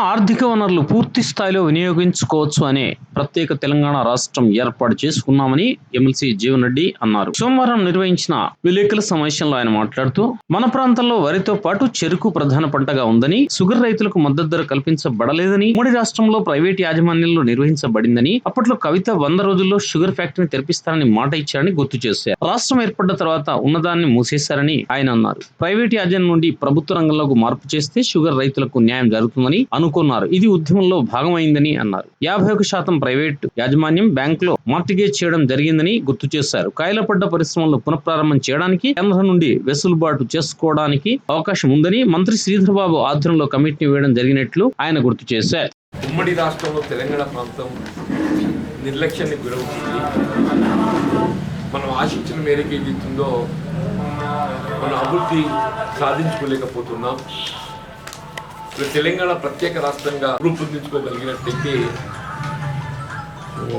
ఆర్థిక వనరులు పూర్తి స్థాయిలో వినియోగించుకోవచ్చు అనే ప్రత్యేక తెలంగాణ రాష్ట్రం ఏర్పాటు చేసుకున్నామని ఎమ్మెల్సీ జీవన్ రెడ్డి అన్నారు. సోమవారం నిర్వహించిన విలేకరుల సమావేశంలో ఆయన మాట్లాడుతూ మన ప్రాంతంలో వరితో పాటు చెరుకు ప్రధాన పంటగా ఉందని షుగర్ రైతులకు మద్దతు ధర కల్పించబడలేదని ఉమ్మడి రాష్ట్రంలో ప్రైవేట్ యాజమాన్యంలో నిర్వహించబడిందని అప్పట్లో కవిత వంద రోజుల్లో షుగర్ ఫ్యాక్టరీని తెరిపిస్తారని మాట ఇచ్చారని గుర్తు చేశారు. రాష్ట్రం ఏర్పడ్డ తర్వాత ఉన్నదాన్ని మూసేశారని ఆయన అన్నారు. ప్రైవేట్ యాజమాన్యం నుండి ప్రభుత్వ రంగంలోకి మార్పు చేస్తే షుగర్ రైతులకు న్యాయం జరుగుతుందని అనుకున్నారు. ఇది ఉద్యమంలో భాగమైందని అన్నారు. యాభై ఒక శాతం ప్రైవేట్ యాజమాన్యం బ్యాంకులో మార్టిగేజ్ చేయడం జరిగిందని గుర్తు చేశారు. కాయలపడ్డ పరిశ్రమలను పునఃప్రారంభం చేయడానికి కేంద్రం నుండి వెసులుబాటు చేసుకోవడానికి అవకాశం ఉందని మంత్రి శ్రీధర్ బాబు ఆధ్వర్యంలో కమిటీని వేయడం జరిగినట్లు ఆయన గుర్తు చేశారు. ఉమ్మడి రాష్ట్రంలో తెలంగాణ ప్రాంతం నిర్లక్ష్యానికి గురవుతుంది. మనం ఆశించిన మేరకు ఏదైతుందో మనం అభివృద్ధి సాధించుకోలేకపోతున్నాం. తెలంగాణ ప్రత్యేక రాష్ట్రంగా రూపొందించుకోగలిగినట్టయితే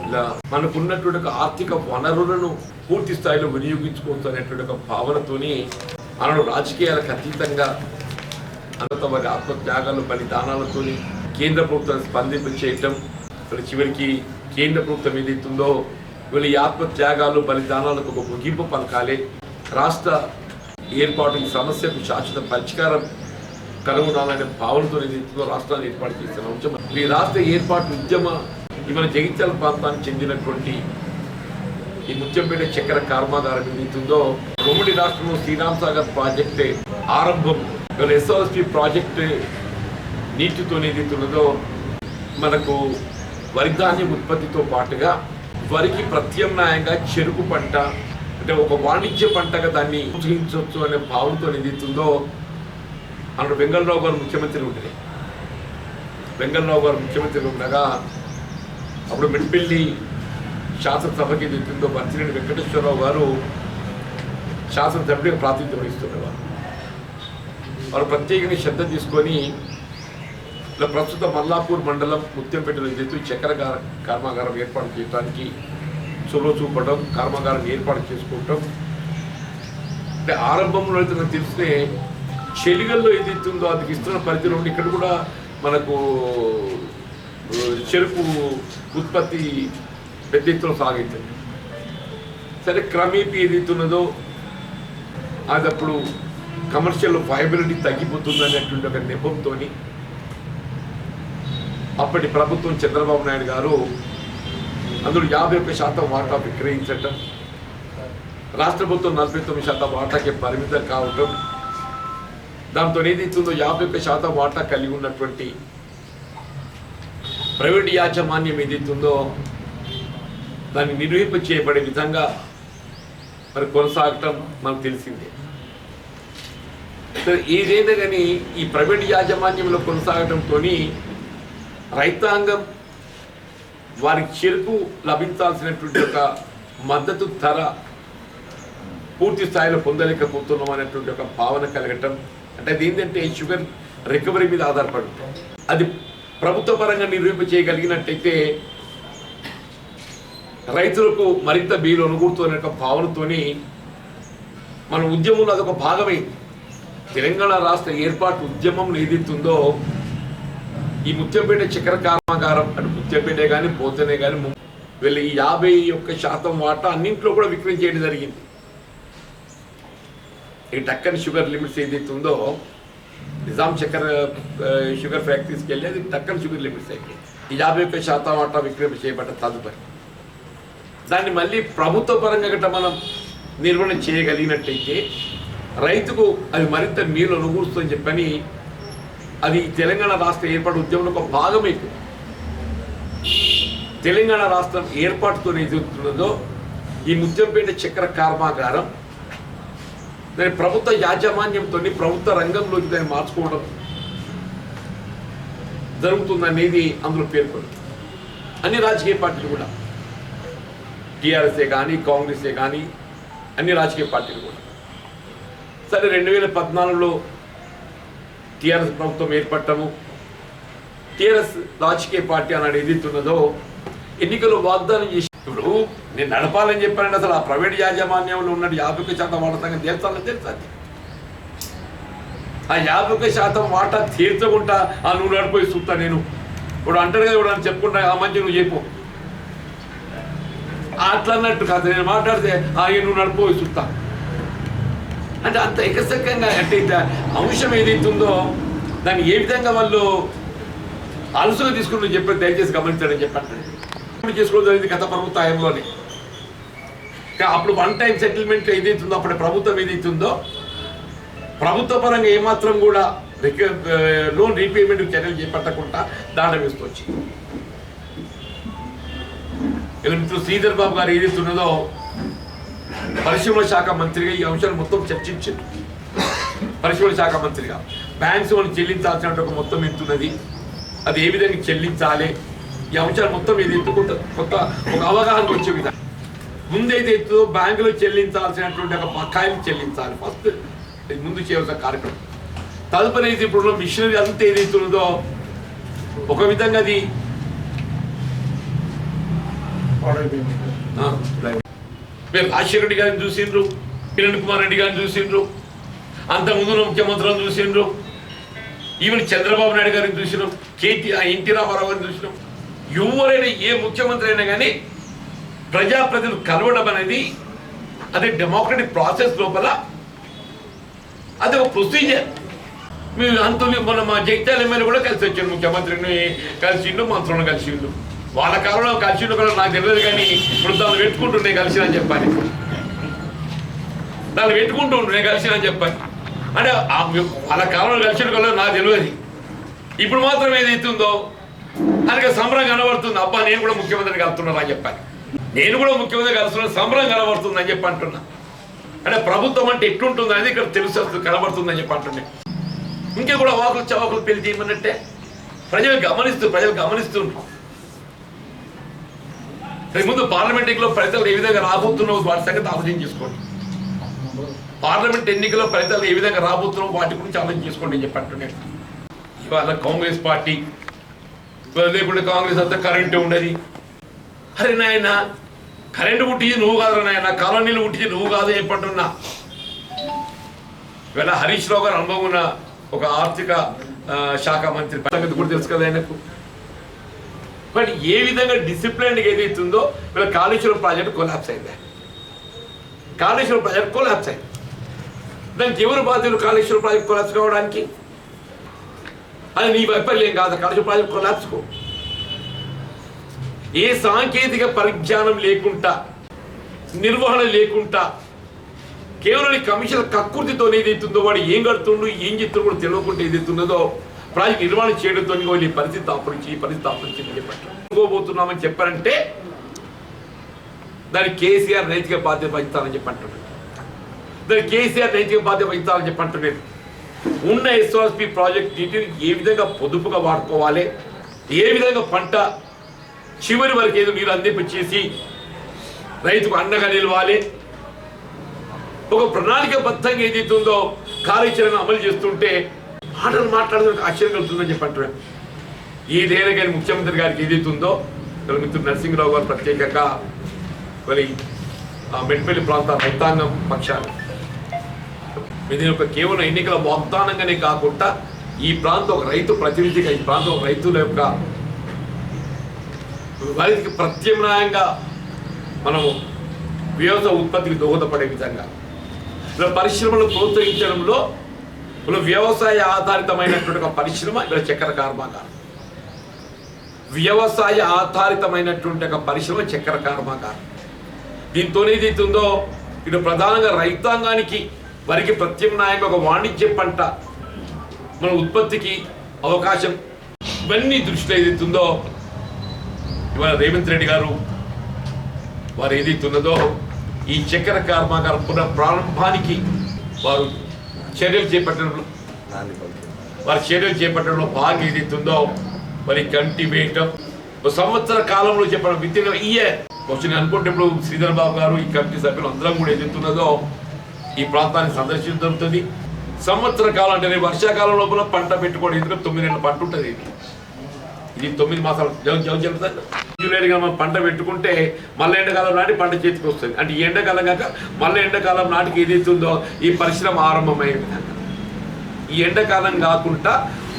ఇలా మనకున్నటువంటి ఒక ఆర్థిక వనరులను పూర్తి స్థాయిలో వినియోగించుకోవచ్చు అనేటువంటి ఒక భావనతోని మనను రాజకీయాలకు అతీతంగా అనంత వారి ఆత్మత్యాగాలు బలిదానాలతోని కేంద్ర ప్రభుత్వం స్పందింప చేయటం మరి చివరికి కేంద్ర ప్రభుత్వం ఏదైతుందో వీళ్ళ ఈ ఆత్మత్యాగాలు బలిదానాలకు ఒక ముగింపు పలకాలి. రాష్ట్ర ఏర్పాటు సమస్యకు శాశ్వత పరిష్కారం కనుగొనాలనే భావనతో ఏదైతుందో రాష్ట్రాన్ని ఏర్పాటు చేసిన అంశం ఈ రాష్ట్ర ఏర్పాటు ఉద్యమ ఈ జగిత్యాల ప్రాంతానికి చెందినటువంటి ఈ ముత్యంపేట చక్కెర కర్మాగారం ఏదైతుందో ఉమ్మడి రాష్ట్రంలో శ్రీరామ్ సాగర్ ప్రాజెక్ట్ ఆరంభం ఇవాళ ఎస్ఆర్ఎస్పి ప్రాజెక్ట్ నీటితో ఏదైతున్నదో మనకు వరి ధాన్యం ఉత్పత్తితో పాటుగా వరికి ప్రత్యామ్నాయంగా చెరుకు పంట అంటే ఒక వాణిజ్య పంటగా దాన్ని ఉపయోగించవచ్చు అనే భావంతో ఏదైతుందో అక్కడ వెంగళరావు గారు ముఖ్యమంత్రి ఉండే. వెంగళరావు గారు ముఖ్యమంత్రి ఉండగా అప్పుడు మిడ్పిల్లి శాసనసభకి దిద్దుందో మంత్రిని వెంకటేశ్వరరావు గారు శాసనసభ్యుడికి ప్రాతినిధ్యం వహిస్తుండేవారు. వారు ప్రత్యేకంగా శ్రద్ధ తీసుకొని ప్రస్తుత మల్లాపూర్ మండలం ముత్యంపేటలో చేస్తూ చక్కెర కర్మాగారం ఏర్పాటు చేయడానికి చొరవ చూపడం కర్మాగారం ఏర్పాటు చేసుకోవటం. అంటే ఆరంభంలో అయితే నాకు తెలిస్తే చెలిగల్లో ఏదైతే ఉందో అది ఇస్తున్న పరిధిలో ఉండి ఇక్కడ కూడా మనకు చెరుకు ఉత్పత్తి పెద్ద ఎత్తున సాగించింది సరే క్రమేపీ ఏదైతే ఉన్నదో అది అప్పుడు కమర్షియల్ వయబిలిటీ తగ్గిపోతుంది అనేటువంటి ఒక నెపంతో అప్పటి ప్రభుత్వం చంద్రబాబు నాయుడు గారు అందులో యాభై ఒక్క శాతం వాటా విక్రయించటం రాష్ట్ర ప్రభుత్వం నలభై తొమ్మిది శాతం వాటాకి పరిమితం కావటం దాంతో ఏదైతుందో యాభై ఒక్క శాతం వాటా కలిగి ఉన్నటువంటి ప్రైవేట్ యాజమాన్యం ఏదైతుందో దాన్ని నిర్వహింప చేయబడే విధంగా మరి కొనసాగటం మనకు తెలిసిందే. ఏదైనా కానీ ఈ ప్రైవేట్ యాజమాన్యంలో కొనసాగటంతో రైతాంగం వారికి చెరుకు లభించాల్సినటువంటి ఒక మద్దతు ధర పూర్తి స్థాయిలో పొందలేకపోతున్నాం అనేటువంటి ఒక భావన కలగటం అంటే అది ఏంటంటే షుగర్ రికవరీ మీద ఆధారపడి ఉంటుంది. అది ప్రభుత్వ పరంగా నిర్వహింప చేయగలిగినట్టయితే రైతులకు మరింత బీలు అనుకూడుతున్న భావనతోని మన ఉద్యమంలో అదొక భాగమైంది తెలంగాణ రాష్ట్ర ఏర్పాటు ఉద్యమం ఏదైతుందో ఈ ముత్యంపేట చక్కెర కర్మాగారం అటు ముత్యంపేట కానీ పోతనే కానీ వెళ్ళి ఈ యాభై ఒక్క శాతం వాటా అన్నింట్లో కూడా విక్రయం చేయడం జరిగింది ఈ టక్కని షుగర్ లిమిట్స్ ఏదైతే ఉందో నిజాం చక్కెర షుగర్ ఫ్యాక్టరీస్కి వెళ్ళి అది టక్కని షుగర్ లిమిట్స్ అయిపోయింది. ఈ యాభై ఒక్క శాతం ఆట విక్రయం చేయబడ్డ తదుపరి. దాన్ని మళ్ళీ ప్రభుత్వ పరంగా గట్ట మనం నిర్వహణ చేయగలిగినట్టయితే రైతుకు అది మరింత మేలు అనుకూరుస్తుందని చెప్పని అది తెలంగాణ రాష్ట్ర ఏర్పాటు ఉద్యమంలో ఒక భాగమైపోయింది తెలంగాణ రాష్ట్రం ఏర్పాటుతో ఎదుగుతున్నదో ఈ ముత్యంపేట చక్కెర కర్మాగారం దాని ప్రభుత్వ యాజమాన్యంతో ప్రభుత్వ రంగంలోకి దాన్ని మార్చుకోవడం జరుగుతుందనేది అందులో పేర్కొంది. అన్ని రాజకీయ పార్టీలు కూడా. టీఆర్ఎస్ఏ కానీ కాంగ్రెసే కానీ అన్ని రాజకీయ పార్టీలు కూడా. సరే రెండు వేల పద్నాలుగులో టీఆర్ఎస్ ప్రభుత్వం ఏర్పడటము టీఆర్ఎస్ రాజకీయ పార్టీ అన్నాడు ఏదైతున్నదో ఎన్నికలు వాగ్దానం చేసి ఇప్పుడు నేను నడపాలని చెప్పానండి అసలు ఆ ప్రైవేట్ యాజమాన్యంలో ఉన్న యాభై శాతం వాడతాం తెలుసా తెలుసు ఆ యాభై శాతం వాటా తీర్చకుండా ఆ నువ్వు నడిపోయి చూస్తా నేను. ఇప్పుడు అంటాడు కదా ఇప్పుడు అని చెప్పుకుంటా ఆ మంచి నువ్వు చెప్పు. అట్లా అన్నట్టు కాదు నేను మాట్లాడితే ఆ నువ్వు నడిపోయి చూస్తా. అంటే అంత ఎకసక్కంగా అంటే ఇంత అంశం ఏదైతుందో దాన్ని ఏ విధంగా వాళ్ళు అలసుగా తీసుకుని చెప్పి దయచేసి గమనించాడని చెప్పండి. చేసుకోవడం జరిగింది గత ప్రభుత్వ హయాంలోనే. అప్పుడు వన్ టైం సెటిల్మెంట్ ఏదైతుందో అప్పుడు ప్రభుత్వం ఏదైతుందో ప్రభుత్వ పరంగా ఏమాత్రం కూడా లోన్ రీపేమెంట్ చర్యలు చేపట్టకుండా దాండ వేసుకొచ్చి మిత్రులు శ్రీధర్ బాబు గారు ఏదైతున్నదో పరిశ్రమల శాఖ మంత్రిగా ఈ అంశాలు మొత్తం చర్చించారు పరిశ్రమల శాఖ మంత్రిగా. బ్యాంక్స్ వాళ్ళు చెల్లించాల్సిన ఒక మొత్తం ఎంతున్నది అది ఏ విధంగా చెల్లించాలి? ఈ అంశాలు మొత్తం ఇది ఎత్తుకుంట కొత్త ఒక అవగాహన వచ్చే విధానం ముందైతే ఎత్తు బ్యాంకులో చెల్లించాల్సినటువంటి ఒక బకాయిలు చెల్లించాలి ఫస్ట్. ముందు చేయవలసిన కార్యక్రమం. తదుపరి అయితే ఇప్పుడు మిషనరీ అంతా ఏదైతే ఉన్నదో ఒక విధంగా అది మీరు రాజశేఖర రెడ్డి గారిని చూసిండ్రు కిరణ్ కుమార్ రెడ్డి గారిని చూసిండ్రు అంత ముఖ్యమంత్రులను చూసిండ్రు ఈవెన్ చంద్రబాబు నాయుడు గారిని చూసినాం కేటీ ఎన్టీ రామారావు గారిని చూసినాం. ఎవరైనా ఏ ముఖ్యమంత్రి అయినా కానీ ప్రజాప్రతినిధులు కలవడం అనేది అది డెమోక్రటిక్ ప్రాసెస్ లోపల అది ఒక ప్రొసీజర్ మీరు అంత మొన్న మా జగిత్యాల ఎమ్మెల్యే కూడా కలిసి వచ్చారు ముఖ్యమంత్రిని కలిసిండు మంత్రులను కలిసిండు. వాళ్ళ కాలంలో కలిసిండు కూడా నాకు తెలియదు కానీ ఇప్పుడు దాన్ని పెట్టుకుంటుండే కలిసినని చెప్పాలి. దాన్ని పెట్టుకుంటూ ఉంటుండే కలిసినని చెప్పాలి. అంటే వాళ్ళ కాలంలో కలిసిండు కూడా నాకు తెలియదు. ఇప్పుడు మాత్రం ఏదైతుందో అందుకే సంబరం కనబడుతుంది. అబ్బా నేను కూడా ముఖ్యమంత్రిని కలుస్తున్నా అని చెప్పాలి. నేను కూడా ముఖ్యమంత్రి కలుస్తున్నా సంబరం కనబడుతుందని చెప్పి అంటున్నా. అంటే ప్రభుత్వం అంటే ఎట్లుంటుంది అనేది ఇక్కడ తెలుసు కనబడుతుందని అని చెప్పి అంటుండే ఇంకా కూడా వాకులు చవాకులు పెళ్ళి చేయమన్నట్టే. ప్రజలు గమనిస్తూ ప్రజలు గమనిస్తుండ్రు. ముందు పార్లమెంట్ ఎన్నికలో ఫలితాలు ఏ విధంగా రాబోతున్నావు వాటి సంగతి ఆలోచన చేసుకోండి. పార్లమెంట్ ఎన్నికల్లో ఫలితాలు ఏ విధంగా రాబోతున్నావు వాటి గురించి ఆలోచన చేసుకోండి అని చెప్పి ఇవాళ కాంగ్రెస్ పార్టీ లేకుండా లేకుంటే కాంగ్రెస్ అంతా కరెంటు ఉండదు. అరే నాయన కరెంటు పుట్టింది నువ్వు కాదు నాయన కాలనీలు పుట్టింది నువ్వు కాదు చెప్పంటున్నా. ఇవాళ హరీష్ రావు గారు అనుభవం ఉన్న ఒక ఆర్థిక శాఖ మంత్రి సంగతి కూడా తెలుసు కదా ఆయనకు. బట్ ఏ విధంగా డిసిప్లిన్ ఏదైతుందో వీళ్ళ కాళేశ్వరం ప్రాజెక్ట్ కొలాప్స్ అయింది. కాళేశ్వరం ప్రాజెక్ట్ కొలాప్స్ అయింది. దానికి ఎవరు బాధ్యులు కాళేశ్వరం ప్రాజెక్ట్ కొలాప్స్ కావడానికి? అది నీ వైఫల్యం కాదు కాళేశ్వరం ప్రాజెక్ట్ కొలాప్స్కో ఏ సాంకేతిక పరిజ్ఞానం లేకుండా నిర్వహణ లేకుండా కేవలం ఈ కమిషన్ కక్కుర్తితో ఏదైతుందో వాడు ఏం కడుతుండు ఏం చెప్తుండో కూడా తెలియకుండా ఏదైతున్నదో ప్రాజెక్ట్ నిర్మాణం చేయడంతో ఈ పరిస్థితి తాపరించి ఈ పరిస్థితి తాపరించి చెప్పబోతున్నామని చెప్పారంటే దాన్ని కేసీఆర్ నైతిక బాధ్యత వహిస్తానని చెప్పి అంటున్నాడు కేసీఆర్ నైతిక బాధ్యత వహిస్తానని చెప్పి అంటున్నాడు ఉన్న ఎస్ఆర్ఎస్పి ప్రాజెక్ట్ నీటిని ఏ విధంగా పొదుపుగా వాడుకోవాలి ఏ విధంగా పంట చివరి వరకు ఏదో మీరు అందింపచేసి రైతుకు అండగా నిలవాలి. ఒక ప్రణాళికబద్ధంగా ఏదైతే ఉందో కార్యాచరణ అమలు చేస్తుంటే మాటలు మాట్లాడుతున్న ఆశ్చర్యం కలుగుతుందని చెప్పి అంటున్నాను ఏదైనా కానీ ముఖ్యమంత్రి గారికి ఏదైతే ఉందో ఇక్కడ మిత్రుడు నరసింహరావు గారు ప్రత్యేకంగా మరి ఆ మెట్పల్లి ప్రాంత రైతాంగం పక్షాలు ఇది ఒక కేవలం ఎన్నికల వాగ్దానంగానే కాకుండా ఈ ప్రాంతం ఒక రైతు ప్రతినిధిగా ఈ ప్రాంతం ఒక రైతుల యొక్క వారికి ప్రత్యామ్నాయంగా మనము వ్యవసాయ ఉత్పత్తికి దోహదపడే విధంగా. ఇలా పరిశ్రమలు ప్రోత్సహించడంలో ఇలా వ్యవసాయ ఆధారితమైనటువంటి ఒక పరిశ్రమ ఇలా చక్కెర కర్మాగారం వ్యవసాయ ఆధారితమైనటువంటి ఒక పరిశ్రమ చక్కెర కర్మాగారం దీంతో ఏదైతుందో ఇటు ప్రధానంగా రైతాంగానికి వారికి ప్రత్యామ్నాయంగా ఒక వాణిజ్య పంట మన ఉత్పత్తికి అవకాశం. ఇవన్నీ దృష్టిలో ఏదైతుందో ఇవాళ రేవంత్ రెడ్డి గారు వారు ఏదైతున్నదో ఈ చక్కెర కర్మాగారం పునః ప్రారంభానికి వారు చర్యలు చేపట్టడంలో వారి చర్యలు చేపట్టడంలో భాగం ఏదైతుందో మరి కంటి వేయటం. ఒక సంవత్సర కాలంలో చెప్పడం విత్ ఇన్ వచ్చిన అనుకుంటే ఇప్పుడు శ్రీధర్ బాబు గారు ఈ కమిటీ సభ్యులు అందరం కూడా ఏదైతే ఈ ప్రాంతాన్ని సందర్శించడం జరుగుతుంది. సంవత్సర కాలం అంటే వర్షాకాలం లోపల పంట పెట్టుకోవడం ఎందుకంటే తొమ్మిది నెలల పంట ఉంటుంది. ఇది ఇది తొమ్మిది మాసాలు జగన్ జగన్ జూలైగా మనం పంట పెట్టుకుంటే మళ్ళీ ఎండాకాలం నాటి పంట చేతికి వస్తుంది. అంటే ఈ ఎండాకాలం కాక మళ్ళీ ఎండాకాలం నాటికి ఏదైతుందో ఈ పరిశ్రమ ఆరంభమైంది. ఈ ఎండాకాలం కాకుండా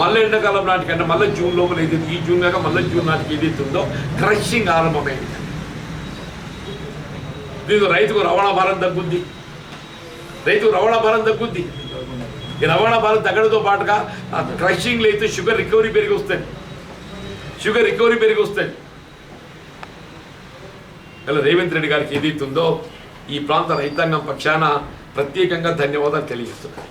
మళ్ళీ ఎండాకాలం నాటికంటే మళ్ళీ జూన్ లోపల ఏదైతే ఈ జూన్ కాక మళ్ళీ జూన్ నాటికి ఏదైతుందో క్రషింగ్ ఆరంభమైంది. దీంతో రైతుకు రవాణా భారం తగ్గుద్ది. రైతుకు రవాణా భారం తగ్గుద్ది. ఈ రవాణా భారం తగ్గడంతో పాటుగా క్రషింగ్లు క్రషింగ్లో అయితే షుగర్ రికవరీ పెరిగి వస్తాయి షుగర్ రికవరీ పెరిగి వస్తాయి ఇలా రేవంత్ రెడ్డి గారికి ఏదైతుందో ఈ ప్రాంత రైతాంగం పక్షాన ప్రత్యేకంగా ధన్యవాదాలు తెలియజేస్తున్నాను.